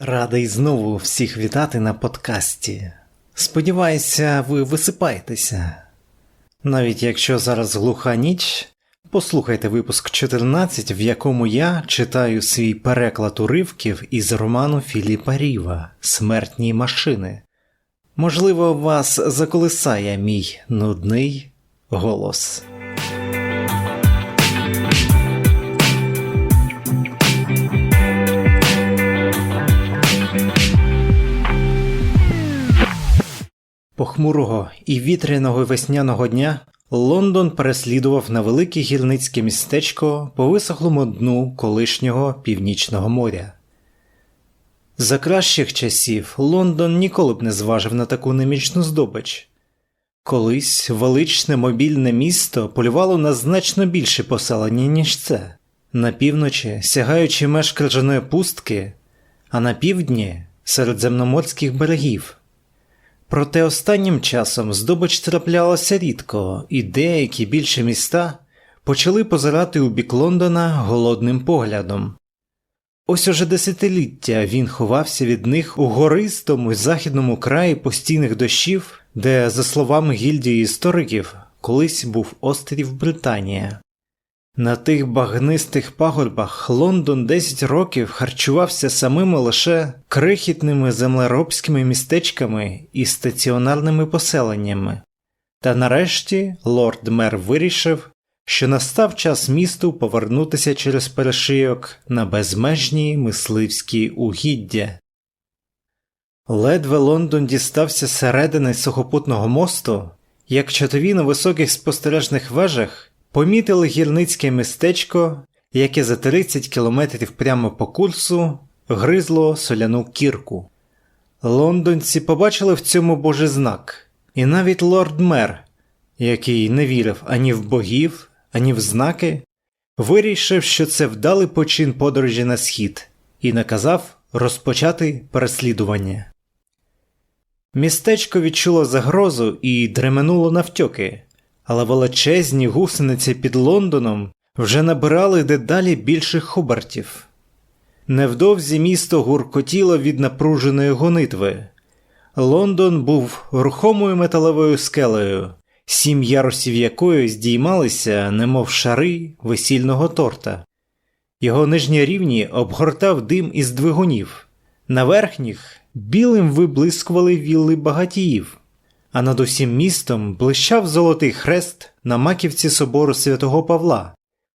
Радий знову всіх вітати на подкасті. Сподіваюся, ви висипаєтеся. Навіть якщо зараз глуха ніч, послухайте випуск 14, в якому я читаю свій переклад уривків із роману Філіпа Ріва Смертні машини. Можливо, вас заколисає мій нудний голос. Похмурого і вітряного весняного дня Лондон переслідував на велике гірницьке містечко по висохлому дну колишнього північного моря. За кращих часів Лондон ніколи б не зважив на таку немічну здобич. Колись величне мобільне місто полювало на значно більше поселення, ніж це, на півночі сягаючи меж крижаної пустки, а на півдні середземноморських берегів. Проте останнім часом здобич траплялася рідко, і деякі більші міста почали позирати у бік Лондона голодним поглядом. Ось уже десятиліття він ховався від них у гористому західному краї постійних дощів, де, за словами гільдії істориків, колись був острів Британія. На тих багнистих пагорбах Лондон 10 років харчувався самими лише крихітними землеробськими містечками і стаціонарними поселеннями. Та нарешті лорд мер вирішив, що настав час місту повернутися через перешийок на безмежні мисливські угіддя. Ледве Лондон дістався середини сухопутного мосту, як чотові на високих спостережних вежах помітили гірницьке містечко, яке за 30 кілометрів прямо по курсу гризло соляну кірку. Лондонці побачили в цьому божий знак, і навіть лорд мер, який не вірив ані в богів, ані в знаки, вирішив, що це вдалий почин подорожі на схід, і наказав розпочати переслідування. Містечко відчуло загрозу і дременуло навтьоки, але величезні гусениці під Лондоном вже набирали дедалі більших хобартів. Невдовзі місто гуркотіло від напруженої гонитви. Лондон був рухомою металевою скелею, сім ярусів якої здіймалися, немов шари весільного торта. Його нижні рівні обгортав дим із двигунів, на верхніх білим виблискували вілли багатіїв а над усім містом блищав золотий хрест на маківці собору святого Павла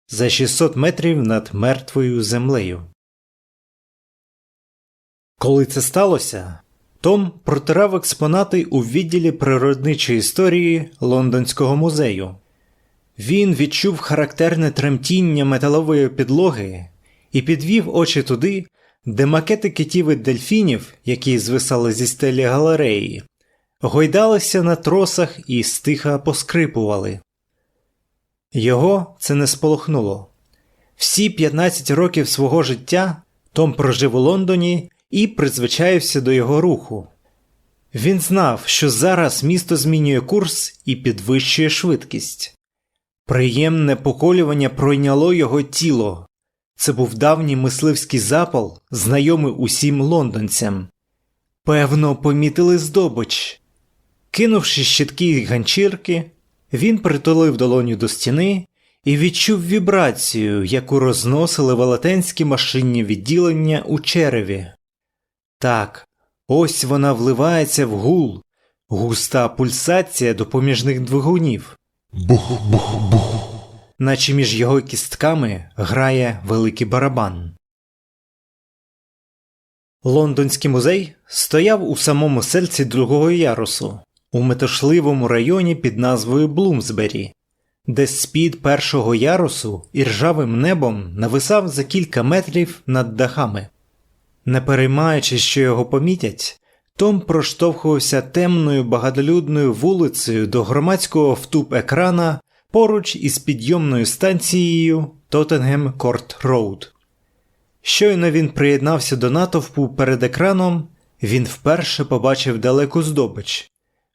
за 600 метрів над мертвою землею. Коли це сталося, Том протирав експонати у відділі природничої історії Лондонського музею. Він відчув характерне тремтіння металової підлоги і підвів очі туди, де макети китів і дельфінів, які звисали зі стелі галереї, гойдалися на тросах і стиха поскрипували. Його це не сполохнуло. Всі 15 років свого життя Том прожив у Лондоні і призвичаївся до його руху. Він знав, що зараз місто змінює курс і підвищує швидкість. Приємне поколювання пройняло його тіло. Це був давній мисливський запал, знайомий усім лондонцям. Певно, помітили здобич. Кинувши щитки й ганчірки, він притулив долоню до стіни і відчув вібрацію, яку розносили велетенські машинні відділення у череві. Так, ось вона вливається в гул, густа пульсація допоміжних двигунів. Бух-бух-бух. наче між його кістками грає великий барабан. Лондонський музей стояв у самому серці другого ярусу, у метушливому районі під назвою Блумсбері, де з-під першого ярусу і ржавим небом нависав за кілька метрів над дахами. Не переймаючись, що його помітять, Том проштовхувався темною багатолюдною вулицею до громадського втуп екрана поруч із підйомною станцією Тоттенгем Корт Роуд. Щойно він приєднався до натовпу перед екраном, він вперше побачив далеку здобич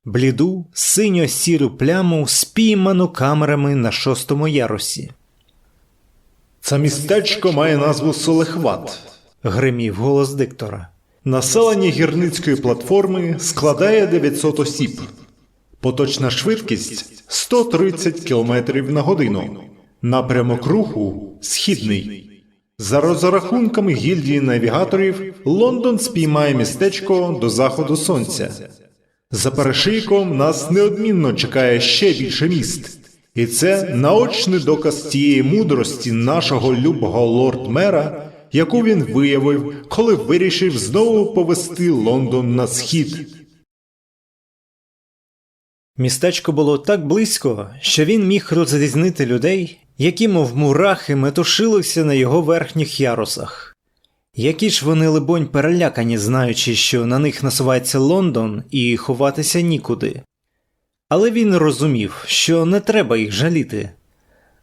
бліду синьо-сіру пляму, спійману камерами на шостому ярусі. Це містечко має назву Солехват. Гримів голос диктора. Населення гірницької платформи складає 900 осіб. Поточна швидкість 130 км на годину. Напрямок руху східний. За розрахунками гільдії навігаторів, Лондон спіймає містечко до заходу сонця. За перешийком нас неодмінно чекає ще більше міст. І це наочний доказ тієї мудрості нашого любого лорд-мера, яку він виявив, коли вирішив знову повести Лондон на схід. Містечко було так близько, що він міг розрізнити людей, які, мов мурахи, метушилися на його верхніх ярусах. Які ж вони, либонь, перелякані, знаючи, що на них насувається Лондон і ховатися нікуди. Але він розумів, що не треба їх жаліти.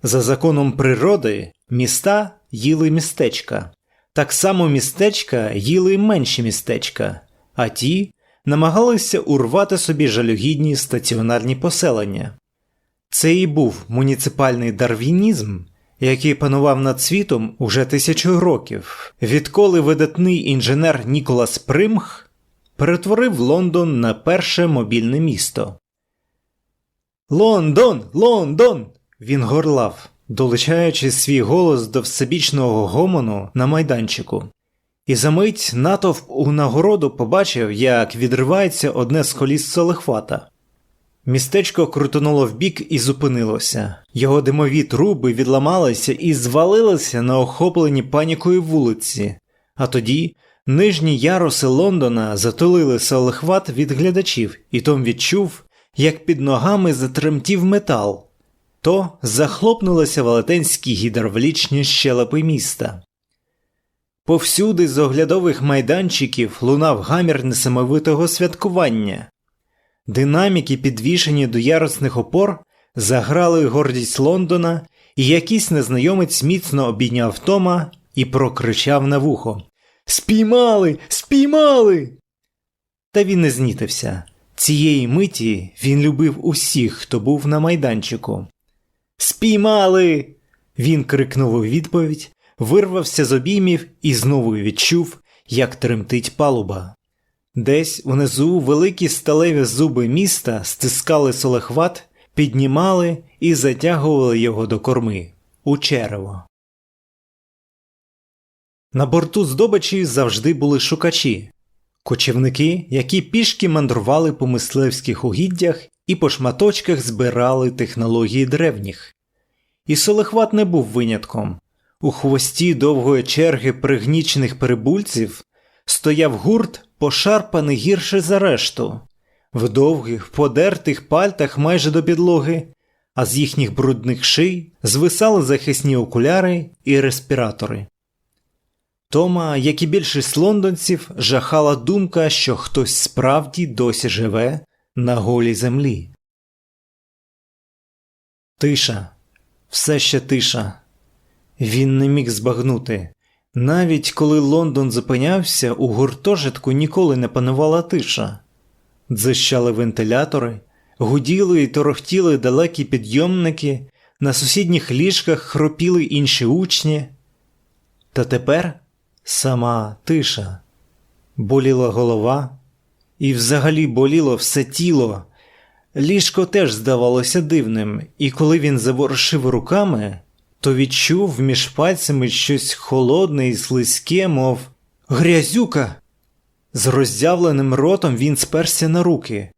За законом природи міста їли містечка, так само містечка їли менші містечка, а ті намагалися урвати собі жалюгідні стаціонарні поселення. Це і був муніципальний дарвінізм, який панував над світом уже тисячу років, відколи видатний інженер Ніколас Примх перетворив Лондон на перше мобільне місто. Лондон, Лондон! Він горлав, долучаючи свій голос до всебічного гомону на майданчику. І за мить натовп у нагороду побачив, як відривається одне з коліс Солихвата. Містечко крутонуло вбік і зупинилося. Його димові труби відламалися і звалилися на охоплені панікою вулиці. А тоді нижні яруси Лондона затулили Солихват від глядачів, і Том відчув, як під ногами затремтів метал. То захлопнулися велетенські гідравлічні щелепи міста. Повсюди з оглядових майданчиків лунав гамір несамовитого святкування. Динаміки, підвішені до ярусних опор, заграли гордість Лондона, і якийсь незнайомець міцно обійняв Тома і прокричав на вухо Спіймали! Спіймали! Та він не знітився. Цієї миті він любив усіх, хто був на майданчику. Спіймали! Він крикнув у відповідь, вирвався з обіймів і знову відчув, як тремтить палуба. Десь унизу великі сталеві зуби міста стискали солехват, піднімали і затягували його до корми у черево. На борту здобичі завжди були шукачі, кочівники, які пішки мандрували по мисливських угіддях і по шматочках збирали технології древніх. І солехват не був винятком. У хвості довгої черги пригнічених перебульців стояв гурт, пошарпаний гірше за решту, в довгих, подертих пальтах майже до підлоги, а з їхніх брудних ший звисали захисні окуляри і респіратори. Тома, як і більшість лондонців, жахала думка, що хтось справді досі живе на голій землі. Тиша, все ще тиша. Він не міг збагнути. Навіть коли Лондон зупинявся, у гуртожитку ніколи не панувала тиша. Дзищали вентилятори, гуділи і торохтіли далекі підйомники, на сусідніх ліжках хропіли інші учні. Та тепер сама тиша. Боліла голова, і взагалі боліло все тіло. Ліжко теж здавалося дивним, і коли він заворушив руками, то відчув між пальцями щось холодне і слизьке, мов грязюка. З роззявленим ротом він сперся на руки.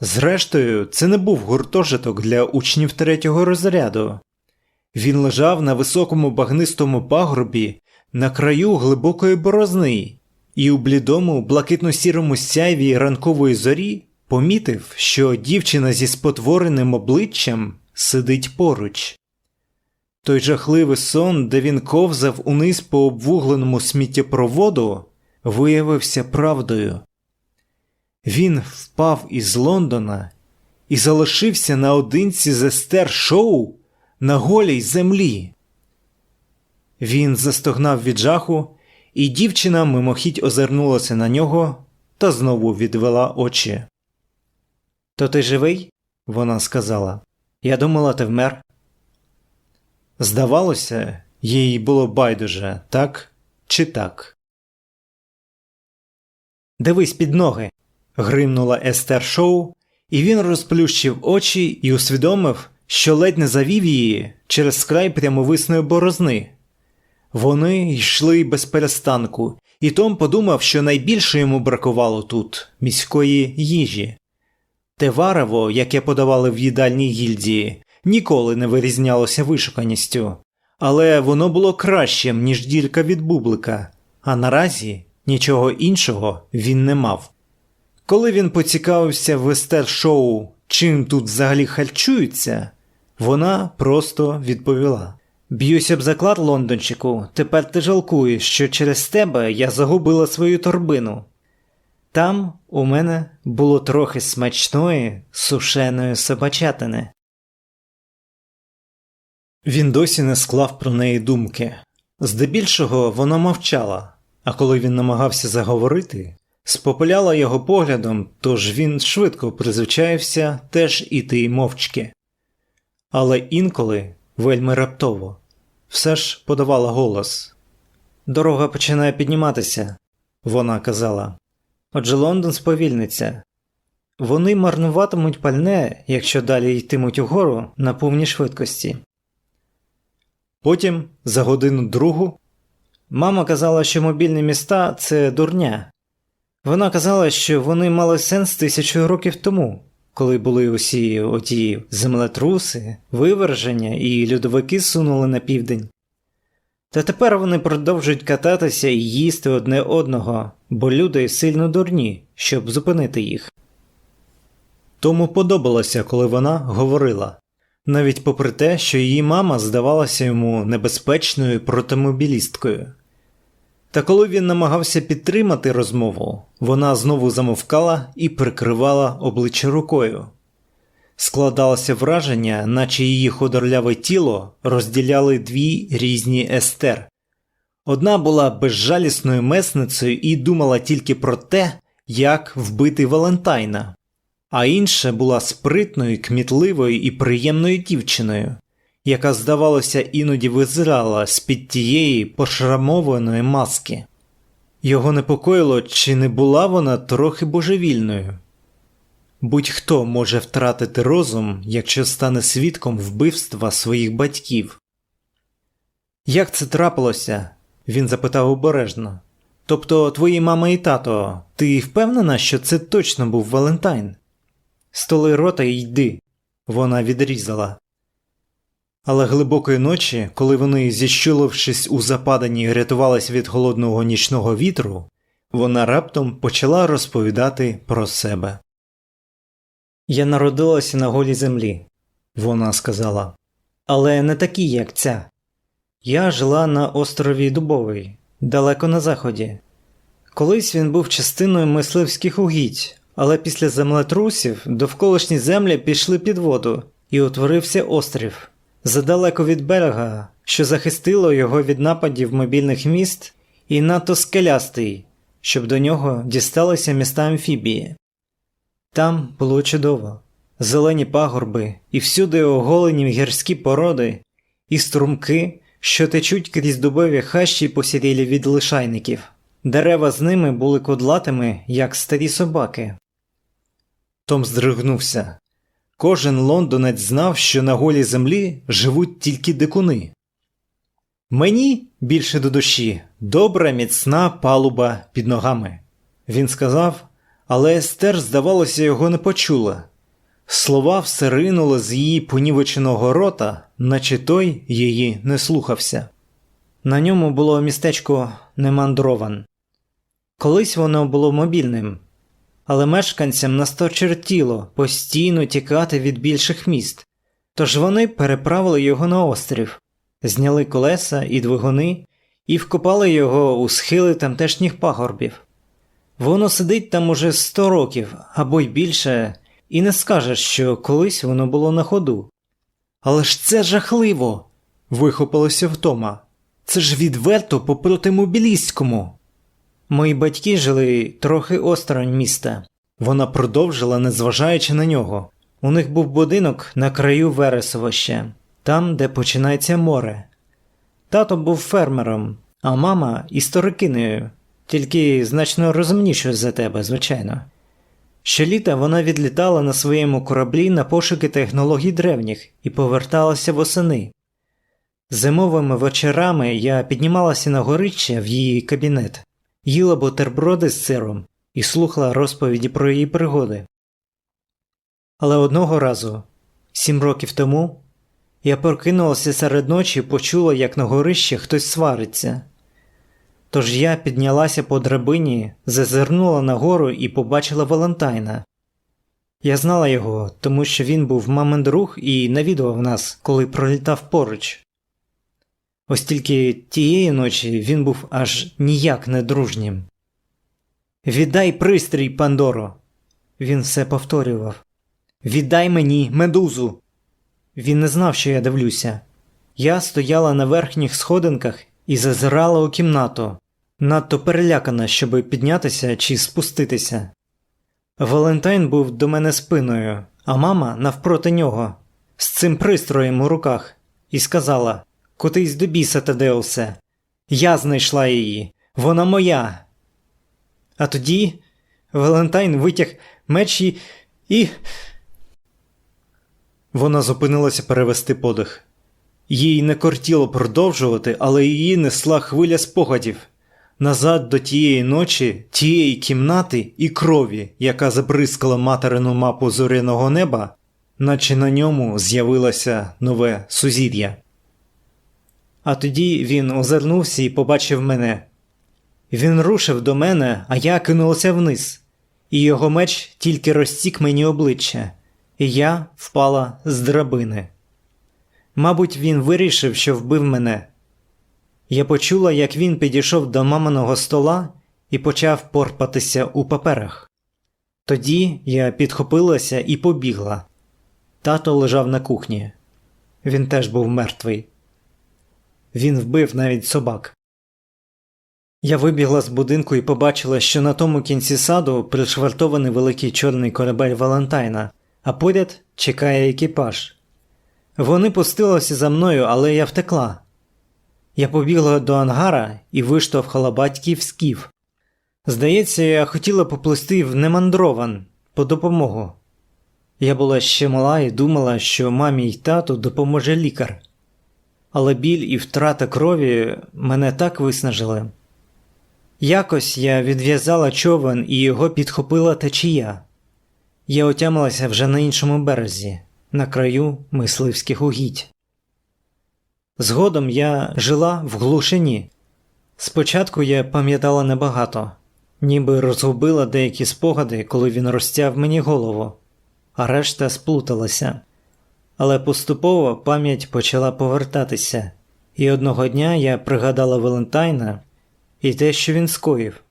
Зрештою, це не був гуртожиток для учнів третього розряду. Він лежав на високому багнистому пагорбі на краю глибокої борозни, і у блідому, блакитно-сірому сяйві ранкової зорі помітив, що дівчина зі спотвореним обличчям сидить поруч. Той жахливий сон, де він ковзав униз по обвугленому сміттєпроводу, виявився правдою. Він впав із Лондона і залишився наодинці з естер шоу на голій землі. Він застогнав від жаху, і дівчина мимохідь озирнулася на нього та знову відвела очі. То ти живий? вона сказала. Я думала, ти вмер. Здавалося, їй було байдуже, так чи так. Дивись під ноги. гримнула Естер Шоу, і він розплющив очі і усвідомив, що ледь не завів її через край прямовисної борозни. Вони йшли без перестанку, і Том подумав, що найбільше йому бракувало тут міської їжі. Те варево, яке подавали в їдальній гільдії, ніколи не вирізнялося вишуканістю, але воно було кращим, ніж ділька від бублика, а наразі нічого іншого він не мав. Коли він поцікавився в естер-шоу, чим тут взагалі харчуються, вона просто відповіла: Б'юся б заклад, Лондончику, тепер ти жалкуєш, що через тебе я загубила свою торбину. Там у мене було трохи смачної сушеної собачатини. Він досі не склав про неї думки. Здебільшого вона мовчала, а коли він намагався заговорити, спопиляла його поглядом, тож він швидко призвичаєвся теж іти й мовчки. Але інколи, вельми раптово, все ж подавала голос. Дорога починає підніматися, вона казала. Отже, Лондон сповільниться. Вони марнуватимуть пальне, якщо далі йтимуть угору на повній швидкості. Потім, за годину другу, мама казала, що мобільні міста це дурня. Вона казала, що вони мали сенс тисячу років тому, коли були усі оті землетруси, виверження і льодовики сунули на південь. Та тепер вони продовжують кататися і їсти одне одного, бо люди сильно дурні, щоб зупинити їх. Тому подобалося, коли вона говорила, навіть попри те, що її мама здавалася йому небезпечною протимобілісткою. Та коли він намагався підтримати розмову, вона знову замовкала і прикривала обличчя рукою. Складалося враження, наче її худорляве тіло розділяли дві різні естер. Одна була безжалісною месницею і думала тільки про те, як вбити Валентайна, а інша була спритною, кмітливою і приємною дівчиною, яка, здавалося, іноді визирала з під тієї пошрамованої маски. Його непокоїло, чи не була вона трохи божевільною. Будь-хто може втратити розум, якщо стане свідком вбивства своїх батьків. Як це трапилося? він запитав обережно. Тобто, твої мама і тато, ти впевнена, що це точно був Валентайн? Столи рота і йди, вона відрізала. Але глибокої ночі, коли вони, зіщулившись у западанні, рятувались від холодного нічного вітру, вона раптом почала розповідати про себе. Я народилася на голій землі, вона сказала, але не такій, як ця. Я жила на острові Дубовий, далеко на заході. Колись він був частиною мисливських угідь, але після землетрусів довколишні землі пішли під воду, і утворився острів задалеко від берега, що захистило його від нападів мобільних міст, і надто скелястий, щоб до нього дісталися міста амфібії. Там було чудово, зелені пагорби, і всюди оголені гірські породи, і струмки, що течуть крізь дубові хащі посірілі від лишайників. Дерева з ними були кодлатими, як старі собаки. Том здригнувся. Кожен лондонець знав, що на голій землі живуть тільки дикуни. Мені більше до душі добра міцна палуба під ногами, він сказав, але Естер, здавалося, його не почула. Слова все ринули з її понівеченого рота, наче той її не слухався. На ньому було містечко Немандрован. Колись воно було мобільним, але мешканцям насточертіло постійно тікати від більших міст, тож вони переправили його на острів, зняли колеса і двигуни і вкопали його у схили тамтешніх пагорбів. Воно сидить там уже сто років або й більше, і не скажеш, що колись воно було на ходу. Але ж це жахливо. вихопилося втома. Це ж відверто по протимобілістському. Мої батьки жили трохи осторонь міста. Вона продовжила, незважаючи на нього. У них був будинок на краю Вересовища, там, де починається море. Тато був фермером, а мама історикинею. тільки значно розумнішою за тебе, звичайно. Щоліта вона відлітала на своєму кораблі на пошуки технологій древніх і поверталася восени. Зимовими вечорами я піднімалася на горище в її кабінет, їла бутерброди з сиром і слухала розповіді про її пригоди. Але одного разу, сім років тому, я прокинулася серед ночі і почула, як на горищі хтось свариться. Тож я піднялася по драбині, зазирнула нагору і побачила Валентайна. Я знала його, тому що він був мамин друг і навідував нас, коли пролітав поруч. Ось тільки тієї ночі він був аж ніяк не дружнім. Віддай пристрій, Пандоро. Він все повторював. Віддай мені медузу. Він не знав, що я дивлюся. Я стояла на верхніх сходинках і зазирала у кімнату, надто перелякана, щоби піднятися чи спуститися. Валентайн був до мене спиною, а мама навпроти нього, з цим пристроєм у руках, і сказала: Кутись до біса, Тадеусе. Я знайшла її, вона моя. А тоді Валентайн витяг меч і. і. Вона зупинилася перевести подих. Їй не кортіло продовжувати, але її несла хвиля спогадів назад до тієї ночі, тієї кімнати і крові, яка забризкала материну мапу зоряного неба, наче на ньому з'явилося нове сузір'я. А тоді він озирнувся і побачив мене. Він рушив до мене, а я кинулася вниз, і його меч тільки розтік мені обличчя, і я впала з драбини. Мабуть, він вирішив, що вбив мене. Я почула, як він підійшов до маминого стола і почав порпатися у паперах. Тоді я підхопилася і побігла. Тато лежав на кухні. Він теж був мертвий. Він вбив навіть собак. Я вибігла з будинку і побачила, що на тому кінці саду пришвартований великий чорний корабель Валентайна, а поряд чекає екіпаж. Вони пустилися за мною, але я втекла. Я побігла до ангара і виштовхала батьків скіф. Здається, я хотіла поплисти в Немандрован по допомогу. Я була ще мала і думала, що мамі й тату допоможе лікар. Але біль і втрата крові мене так виснажили. Якось я відв'язала човен і його підхопила течія. Я отямилася вже на іншому березі, на краю мисливських угідь. Згодом я жила в глушині. Спочатку я пам'ятала небагато, ніби розгубила деякі спогади, коли він розтяв мені голову, а решта сплуталася. Але поступово пам'ять почала повертатися, і одного дня я пригадала Валентайна і те, що він скоїв.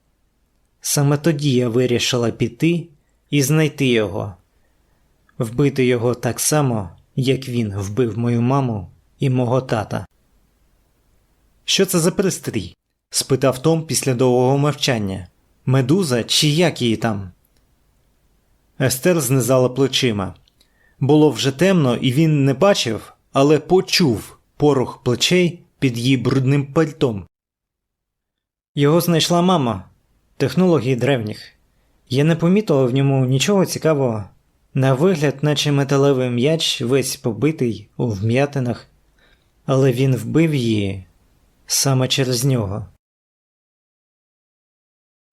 Саме тоді я вирішила піти і знайти його, вбити його так само, як він вбив мою маму і мого тата. Що це за пристрій? спитав Том після довгого мовчання. Медуза чи як її там? Естер знизала плечима. Було вже темно, і він не бачив, але почув порух плечей під її брудним пальтом. Його знайшла мама, технології древніх. Я не помітила в ньому нічого цікавого. На вигляд, наче металевий м'яч, весь побитий у вм'ятинах, але він вбив її саме через нього.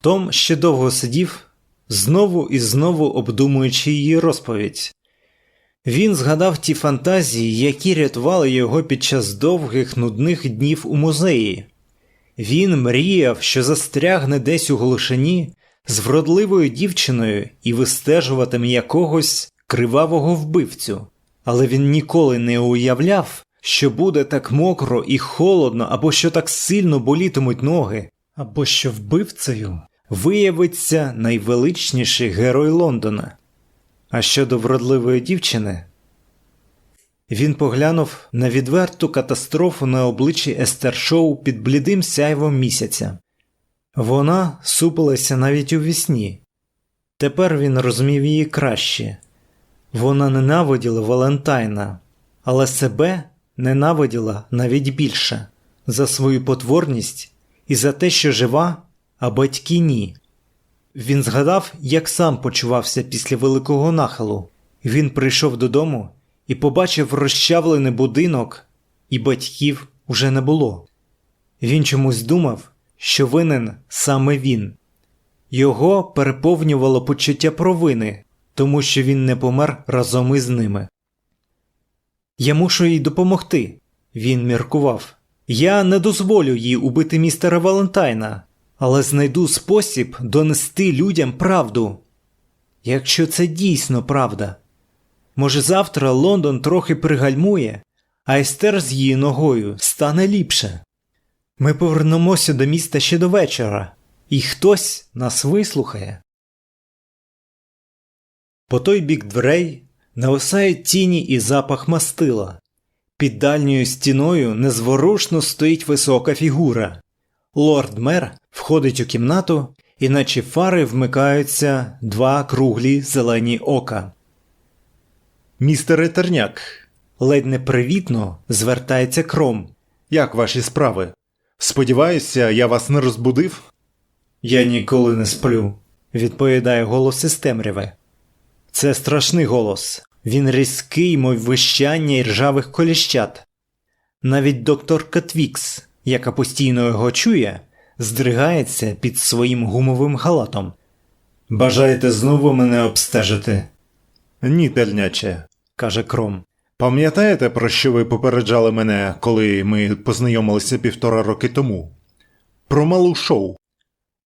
Том ще довго сидів, знову і знову обдумуючи її розповідь. Він згадав ті фантазії, які рятували його під час довгих нудних днів у музеї. Він мріяв, що застрягне десь у глушині з вродливою дівчиною і вистежуватиме якогось кривавого вбивцю, але він ніколи не уявляв, що буде так мокро і холодно, або що так сильно болітимуть ноги, або що вбивцею виявиться найвеличніший герой Лондона. А щодо вродливої дівчини, він поглянув на відверту катастрофу на обличчі Естершоу під блідим сяйвом місяця. Вона супилася навіть у вісні. Тепер він розумів її краще. Вона ненавиділа Валентайна, але себе ненавиділа навіть більше за свою потворність і за те, що жива, а батьки ні. Він згадав, як сам почувався після великого нахилу. Він прийшов додому і побачив розчавлений будинок, і батьків уже не було. Він чомусь думав, що винен саме він. Його переповнювало почуття провини, тому що він не помер разом із ними. Я мушу їй допомогти, він міркував. Я не дозволю їй убити містера Валентайна, але знайду спосіб донести людям правду. Якщо це дійсно правда. Може, завтра Лондон трохи пригальмує, а Естер з її ногою стане ліпше. Ми повернемося до міста ще до вечора, і хтось нас вислухає. По той бік дверей нависають тіні і запах мастила. Під дальньою стіною незворушно стоїть висока фігура. Лорд мер входить у кімнату, і наче фари вмикаються два круглі зелені ока. Містере Терняк, Ледь непривітно звертається кром. як ваші справи? Сподіваюся, я вас не розбудив? Я ніколи не сплю, відповідає голос із темряви. Це страшний голос. Він різкий, мов вищання й ржавих коліщат. Навіть доктор Катвікс, яка постійно його чує, здригається під своїм гумовим халатом. Бажаєте знову мене обстежити? Ні, тельняче. каже кром. Пам'ятаєте, про що ви попереджали мене, коли ми познайомилися півтора роки тому? Про малу шоу.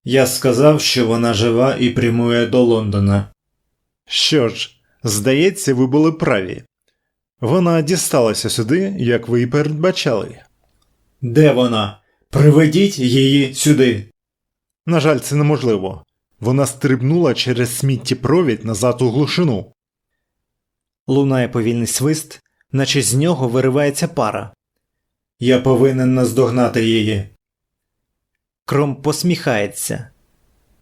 Я сказав, що вона жива і прямує до Лондона. Що ж, здається, ви були праві. Вона дісталася сюди, як ви і передбачали. Де вона? Приведіть її сюди. На жаль, це неможливо. Вона стрибнула через сміттєпровід назад у глушину. Лунає повільний свист, наче з нього виривається пара. Я повинен наздогнати її. Кром посміхається.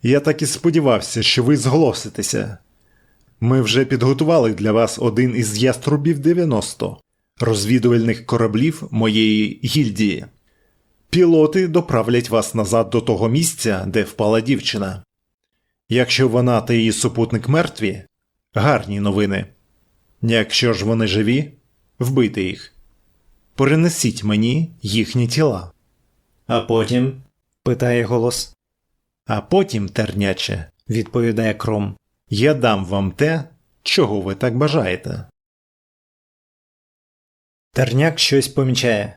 Я так і сподівався, що ви зголоситеся. Ми вже підготували для вас один із яструбів 90 розвідувальних кораблів моєї гільдії. Пілоти доправлять вас назад до того місця, де впала дівчина. Якщо вона та її супутник мертві, гарні новини. Якщо ж вони живі, вбийте їх. Перенесіть мені їхні тіла. А потім? питає голос. А потім, терняче, Відповідає кром. я дам вам те, чого ви так бажаєте. Терняк щось помічає.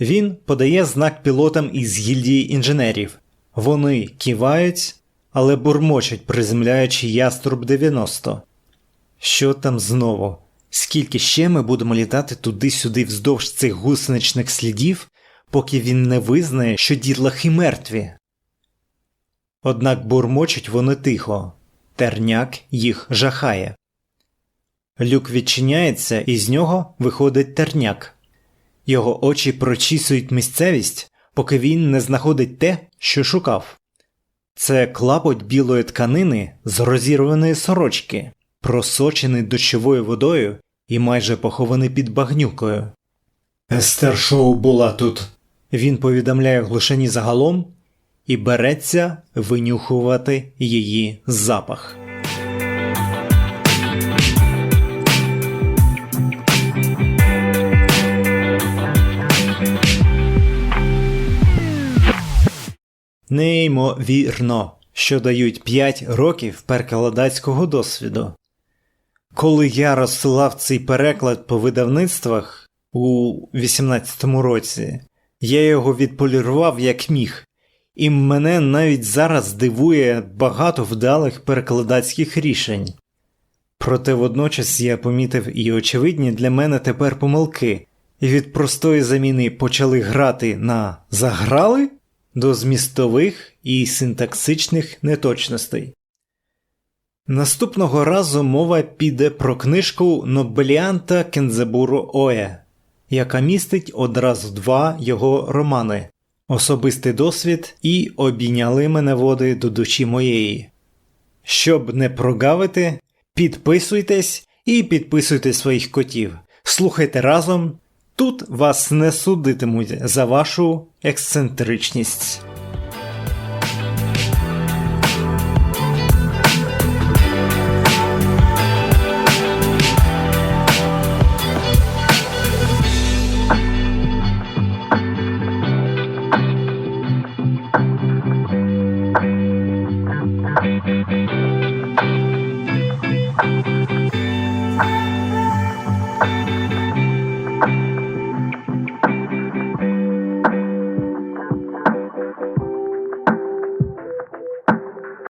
Він подає знак пілотам із гільдії інженерів. Вони кивають, але бурмочуть, приземляючи яструб 90. Що там знову? Скільки ще ми будемо літати туди-сюди вздовж цих гусеничних слідів, поки він не визнає, що дітлахи мертві? Однак бурмочуть вони тихо. Терняк їх жахає. Люк відчиняється, і з нього виходить терняк. Його очі прочісують місцевість, поки він не знаходить те, що шукав. Це клапоть білої тканини з розірваної сорочки, просочений дощовою водою і майже похований під багнюкою. Естер Шоу була тут. Він повідомляє глушені загалом і береться винюхувати її запах. Неймовірно, що дають 5 років перекладацького досвіду. Коли я розсилав цей переклад по видавництвах у 18-му році, я його відполірував як міг, і мене навіть зараз дивує багато вдалих перекладацьких рішень. Проте водночас я помітив і очевидні для мене тепер помилки, і від простої заміни почали грати на заграли до змістових і синтаксичних неточностей. Наступного разу мова піде про книжку Нобеліанта Кензебуру Оє, яка містить одразу два його романи Особистий досвід і Обійняли мене води до душі моєї. Щоб не прогавити, підписуйтесь і підписуйте своїх котів. Слухайте разом. Тут вас не судитимуть за вашу ексцентричність.